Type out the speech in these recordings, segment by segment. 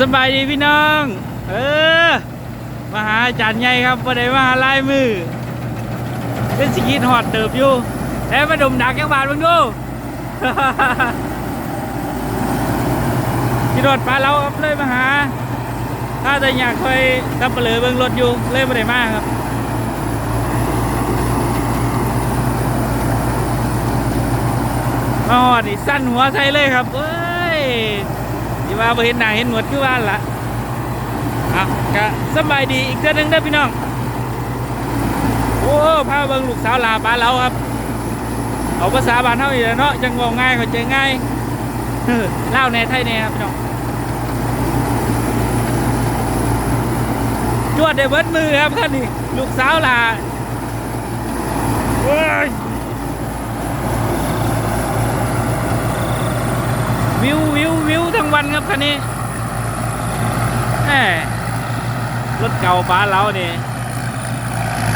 สบายดีพี่น้อง เออ มาหาอาจารย์ใหญ่ครับประเดี๋ยวมาหาลายมือ เป็นสกีดหอดเติบอยู่แล้วมาดมดักยังบาดมึงดูพี่รถปลาเราครับเลยมาหา ถ้าแต่อยากคอยตับเปลือเบิ่งรถอยู่เลยไม่ได้มาครับมาหอดนี่สั้นหัวใส่เลยครับเอ้ย ที่ว่าบ่เห็นหน้าเห็นหนวดคือว่านละอะก็สบายดีอีกเทื่อนึงเด้อพี่น้อง โอ้พาเบิ่งลูกสาวลาบ้านเราครับ เอาภาษาบ้านเฮาอีกแล้วเนาะจังเว่าง่ายเข้าใจง่ายเล่าแน่ไทยแน่ครับพี่น้องจวดได้เบิดมือครับคันนี้ลูกสาวลาเว้ย วิววิววิวทั้งวันครับคันนี้แหมรถเก่าป้านเราเนี่ย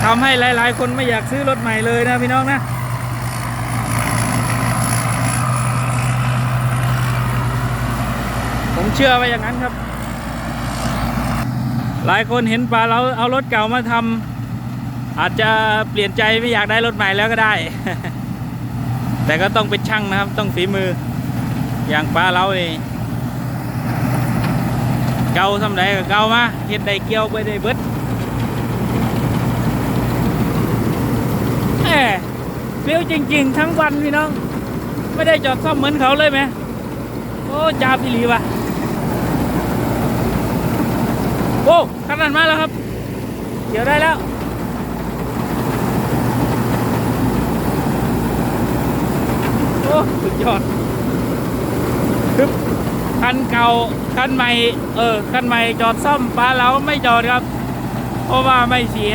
ทำให้หลาย ๆ คนไม่อยากซื้อรถใหม่เลยนะพี่น้องนะผมเชื่อว่าอย่างนั้นครับ หลายคนเห็นปลาเราเอารถเก่ามาทำอาจจะเปลี่ยนใจไม่อยากได้รถใหม่แล้วก็ได้ แต่ก็ต้องเป็นช่างนะครับต้องฝีมือ ย่างปลาเรานี่เกาทำไรก็เกามาเห็ดได้เกี่ยวไปได้เบิดแหมเฟี้ยวจริง ๆ ทั้งวันพี่น้อง ไม่ได้จอดซ่อมเหมือนเขาเลยไหมโอ้จาบอีหลีว่ะโอ้ขนาดมาแล้วครับ เดี๋ยวได้แล้วโอ้สุดยอด คึบคันเก่าคันใหม่เออคันใหม่จอดซ่อมปลาเราไม่จอดครับ เพราะว่าไม่เสีย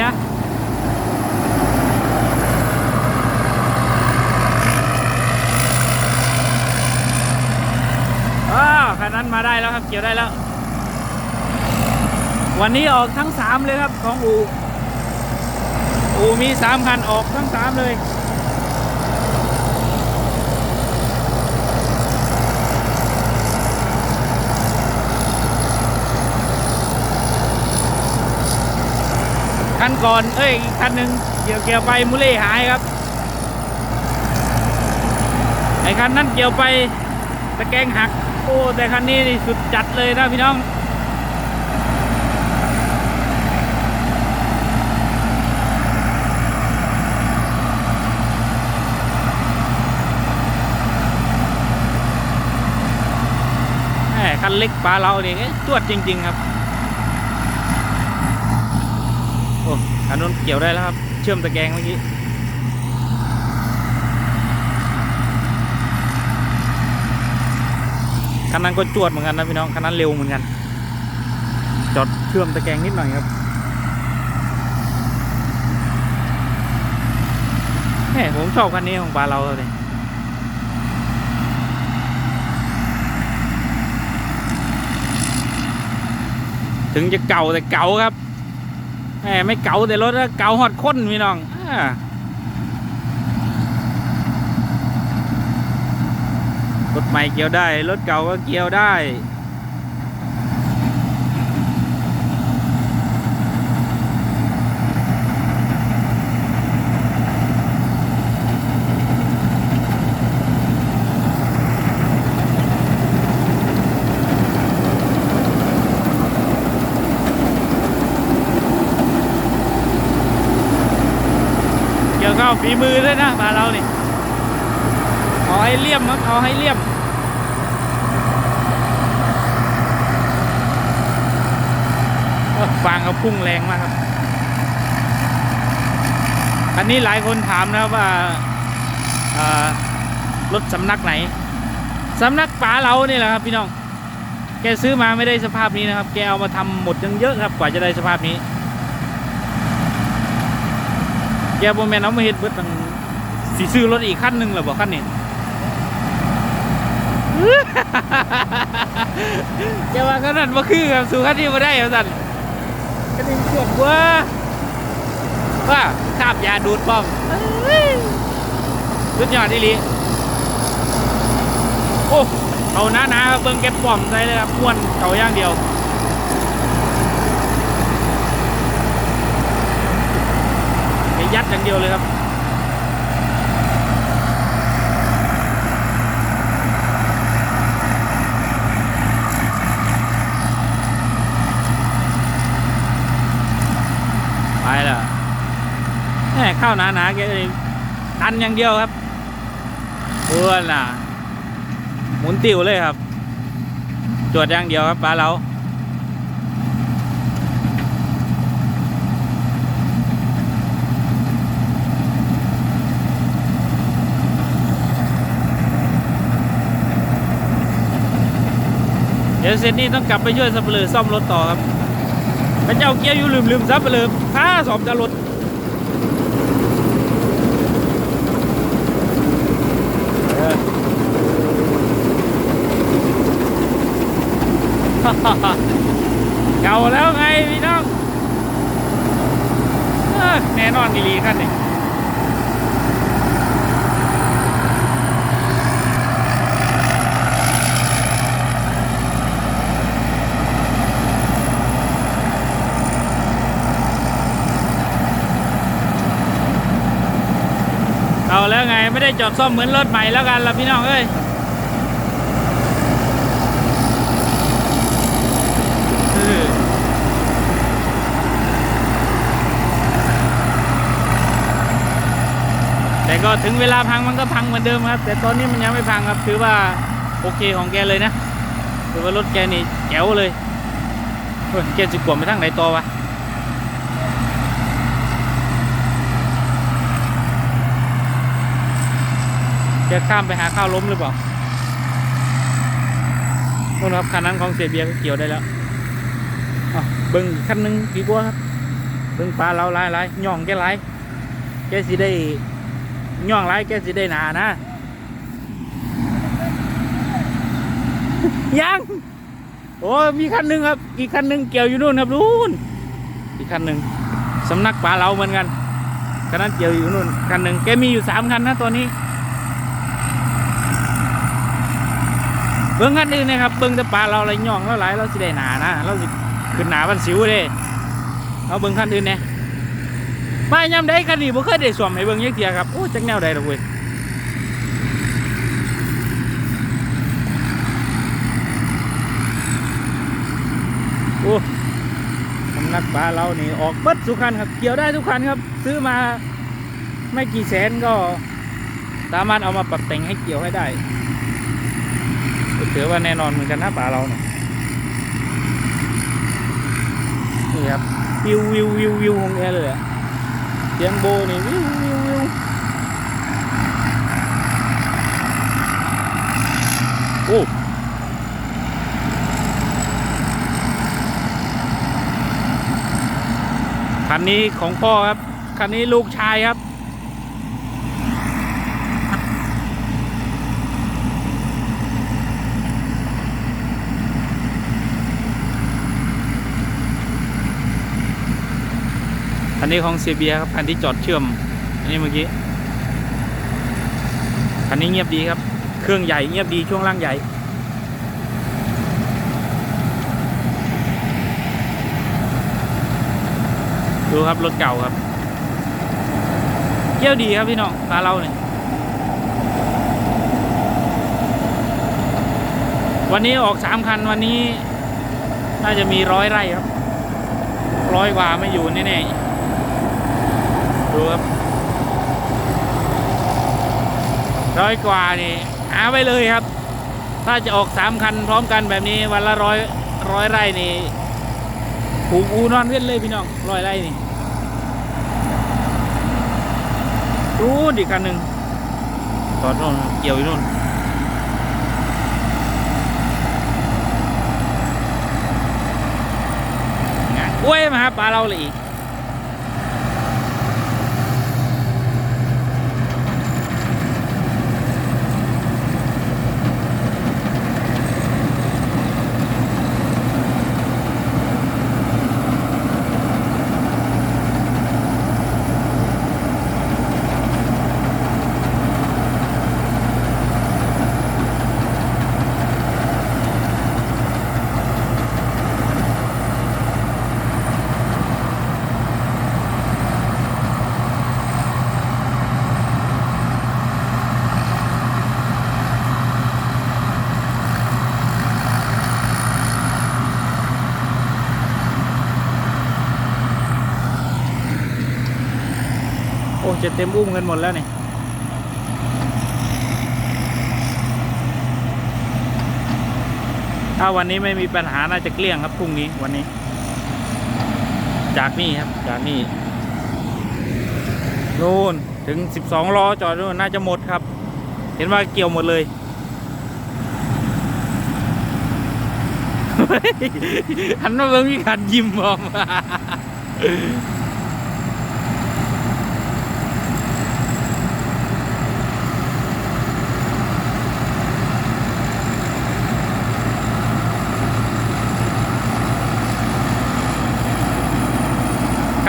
อ้าคันนั้นมาได้แล้วครับ เกี่ยวได้แล้ว วันนี้ออกทั้งสามเลยครับของอูอูมีสามคันออกทั้งสามเลย คันก่อนเอ้ยคันหนึ่งเกี่ยวเกี่ยวไปมุเล่หายครับไอ้คันนั้นเกี่ยวไปตะแกรงหักโอ้แต่คันนี้นี่สุดจัดเลยนะพี่น้องคันเล็กปลาเราเนี่ยตรวจจริง ๆ ครับ โอ้อันนู้นเกี่ยวได้แล้วครับ เชื่อมตะแกรงเมื่อกี้คันนั้นก็จวดเหมือนกันนะพี่น้องคันนั้นเร็วเหมือนกัน จอดเชื่อมตะแกรงนิดหน่อยครับแหมผมชอบคันนี้ของปลาเราเลยถึงจะเก่าแต่เก่าครับ แหมไม่เก่าแต่รถเก่าหอดค้นพี่น้องอ่ารถใหม่เกี่ยวได้ รถเก่าก็เกี่ยวได้ เกี่ยวกับฝีมือด้วยนะมาเรานี่เอาให้เลี่ยมครับเอาให้เลี่ยมฟางเขาพุ่งแรงมากครับ อันนี้หลายคนถามนะว่ารถสำนักไหน สำนักป๋าเราเนี่แหละครับพี่น้อง แกซื้อมาไม่ได้สภาพนี้นะครับ แกเอามาทำหมดยังเยอะครับกว่าจะได้สภาพนี้ แกโบแมนเอามาเฮ็ดเบิดตั้งสีซื้อรถอีกคันหนึ่งเหรอบอกคันนี้จะว่าก็นั่นมาคือครับสู่คันนี้มาได้ครับสันคันนี้ขวดว่าว่าคาบยาดูดป้อมสุดยอดดีหลีโอ้เขาหน้าหนาๆครับเบิ้งเก็บป้อมใส่เลยครับม้วนเขาอย่างเดียว ไป ยัดอย่างเดียวเลยครับไปแล้วแหมข้าวหนาๆแกเลยตันอย่างเดียวครับเพื่อนน่ะ หมุนติวเลยครับ จวดอย่างเดียวครับปลาเรา ดี๋ยวเสร็จนี้ต้องกลับไปช่วยสับเปลือซ่อมรถต่อครับพระเจ้าเกียร์อยู่ลืมลืมซับเปลือค่าสอบจะรถเออเก่าแล้วไงพี่น้องแน่นอนดีลีขั้นนี้เอาแล้ว ไม่ได้จอดซ่อมเหมือนรถใหม่แล้วกันละพี่น้องเอ้ยแต่ก็ถึงเวลาพังมันก็พังเหมือนเดิมครับ แต่ตอนนี้มันยังไม่พังครับถือว่าโอเคของแกเลยนะถือว่ารถแกนี่แจ๋วเลยเฮ้ยแกจะกวมไปทางไหนต่อวะ แกข้ามไปหาข้าวล้มหรือเปล่าโน่นครับคันนั้นของเสียเบียก็เกี่ยวได้แล้วอะเบิ่งคันหนึงดีกว่าครับ เบิ่งปลาเราหลายหลายย่องแกหลายแกสิได้ย่องหลายแกสิได้หนานะยังโอ้มีคันหนึ่งครับ อีกคันหนึ่งเกี่ยวอยู่นู่นครับนู่นอีกคันหนึ่งสำนักปลาเราเหมือนกันคันนั้นเกี่ยวอยู่นู่นคันหนึ่งแกมีอยู่สามคันนะตัวนี้ เบิ่งคันอื่นนะครับเบิ่งแต่ปลาเราอะไรย่องแล้วหลเราสิได้หนานะเราสิขึ้นหนาบันสิวเด้เอาเบิ่งคันอื่นเนี่ยมายามใดคันนี้บ่เคยได้สวมให้เบิ่งยักเทียครับโอ้จักแนวใดดอกเว้ยโอ้สำนักปลาเรานี่ออกเบิดทุกคันครับ เกี่ยวได้ทุกคันครับ ซื้อมาไม่กี่แสนก็ สามารถเอามาปรับแต่งให้เกี่ยวให้ได้ ถือว่าแน่นอนเหมือนกันนะป่าเราเนี่ยนี่ครับวิววิววิววิวของแกเลยเสียงโบนี่วิววิววิวโอ้คันนี้ของพ่อครับ คันนี้ลูกชายครับ นนี้ของเซเบียครับคันที่จอดเชื่อม อันนี้เมื่อกี้ คันนี้เงียบดีครับ เครื่องใหญ่เงียบดีช่วงล่างใหญ่ ดูครับรถเก่าครับเกี่ยวดีครับพี่น้องปลาเราเนี่ยวันนี้ออกสามคันวันนี้ น่าจะมีร้อยไร่ครับ ร้อยกว่าไม่อยู่แน่ๆ ดูครับร้อยกว่านี่หาไว้เลยครับ ถ้าจะออกสามคันพร้อมกันแบบนี้วันละร้อยร้อยไร่นี่ผูกอูนอนเว้นเลยพี่น้องร้อยไร่นี่ดูอีกคันหนึ่งตอนโน่นเกี่ยวอยู่น่นงานกล้วยมาหาปลาเราเลยอีก จะเต็มอุ้มกันหมดแล้วนี่ถ้าวันนี้ไม่มีปัญหาน่าจะเกลี้ยงครับพรุ่งนี้วันนี้ จากนี่ครับจากนี่นู่นถึง 12ล้อจอดนู่นน่าจะหมดครับ เห็นว่าเกี่ยวหมดเลยหันมาเบิ่งมีขันยิ้มพร้อม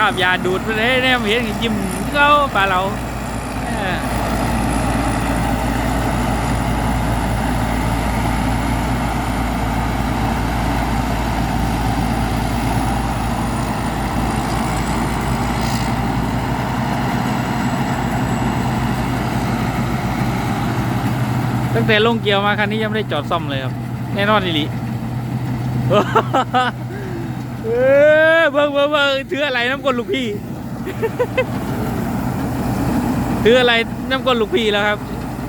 าบยาดูดไปเลยเนี่ยเห็นยิ้มเขาปลาเราตั้งแต่ลงเกียวมาคันนี้ยังไม่ได้จอดซ่อมเลยครับ แน่นอนอีหลี เออเบิ่งเบิ่งเบิ่งถืออะไรน้ำกลลูกพี่ถืออะไรน้ำกลลูกพี่แล้วครับ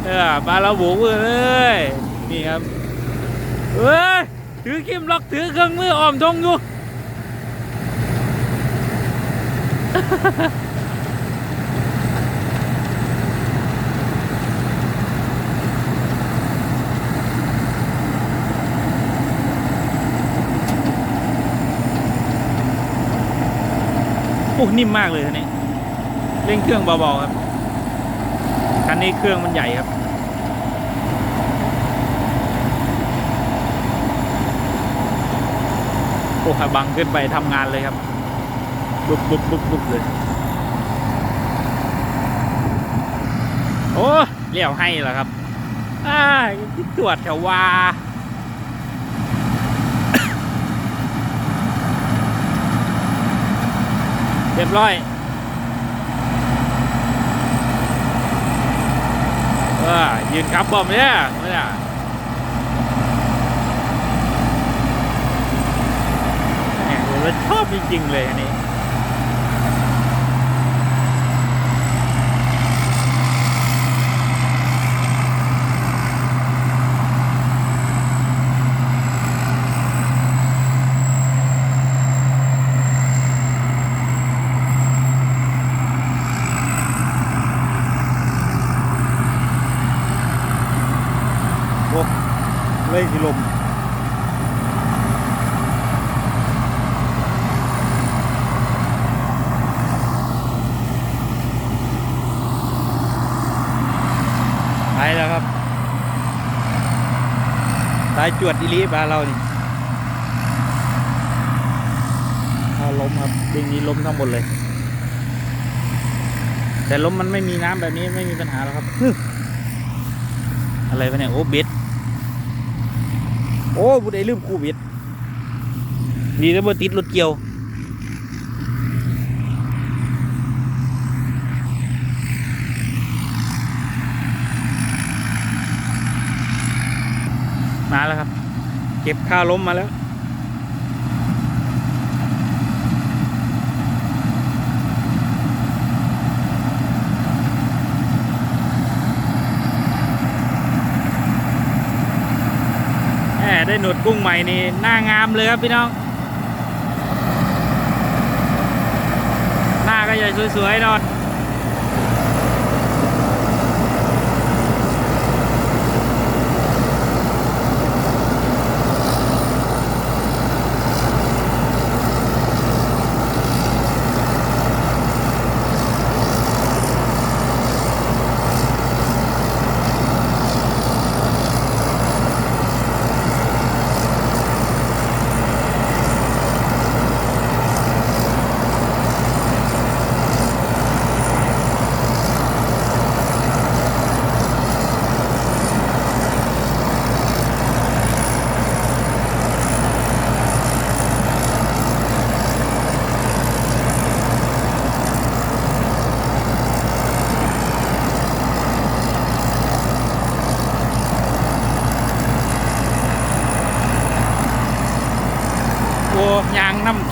เออปลาเราโบกมือเลยนี่ครับเอ้ยถือคิมล็อกถือเครื่องมืออ้อมทงอยู่ อ้นิ่มมากเลยคันนี้เร่งเครื่องเบาๆครับคันนี้เครื่องมันใหญ่ครับโอ้ยบังขึ้นไปทำงานเลยครับบุบบุบบุบบุบเลยโอ้เลี้ยวให้เหรอครับอ้าที่ตรวจแถววา รียบร้อยเออยืนขับบอมเนี่ยเนี่ยแหมผมว่าชอบจริง ๆ เลยอันนี้ โอ้เลยกี่ลมไป แล้วครับ สายจวดอีหลีบาเรานี่ถ้าล้มครับเรื่องนี้ล้มทั้งหมดเลย แต่ล้มมันไม่มีน้ำแบบนี้ไม่มีปัญหาแล้วครับ อะไรวะเนี่ย โอ้เบ็ดโอ้บุได้ลืมกูเบ็ดดีแล้วบ่ติดรถเกี่ยว มาแล้วครับ เก็บค่าล้มมาแล้วแหมได้หนวดกุ้งใหม่นี่หน้างามเลยครับพี่น้อง หน้าก็จะสวยๆหนอน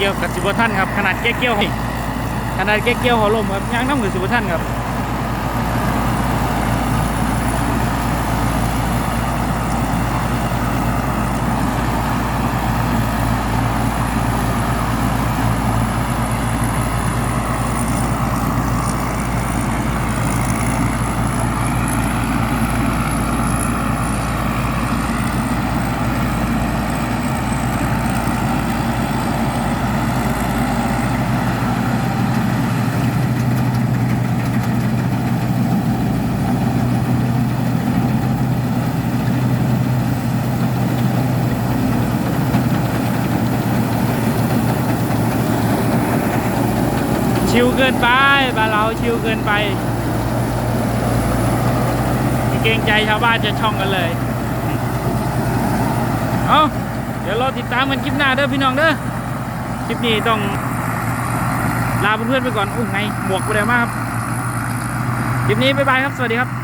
ยวกับสิบท่านครับขนาดแก้เกี้ยวให้ขนาดแก้เกี้ยวหัวลมครับยางน้ำกับสิบท่านครับ ชิวเกินไปบ้านเราชิวเกินไปเกรงใจชาวบ้านจะช่องกันเลย เอาเดี๋ยวรอติดตามกันคลิปหน้าเด้อพี่น้องเด้อ คลิปนี้ต้องลาเพื่อนๆไปก่อน อุ้ยไงหมวกไปเลยมากครับ คลิปนี้บ๊ายบายครับ สวัสดีครับ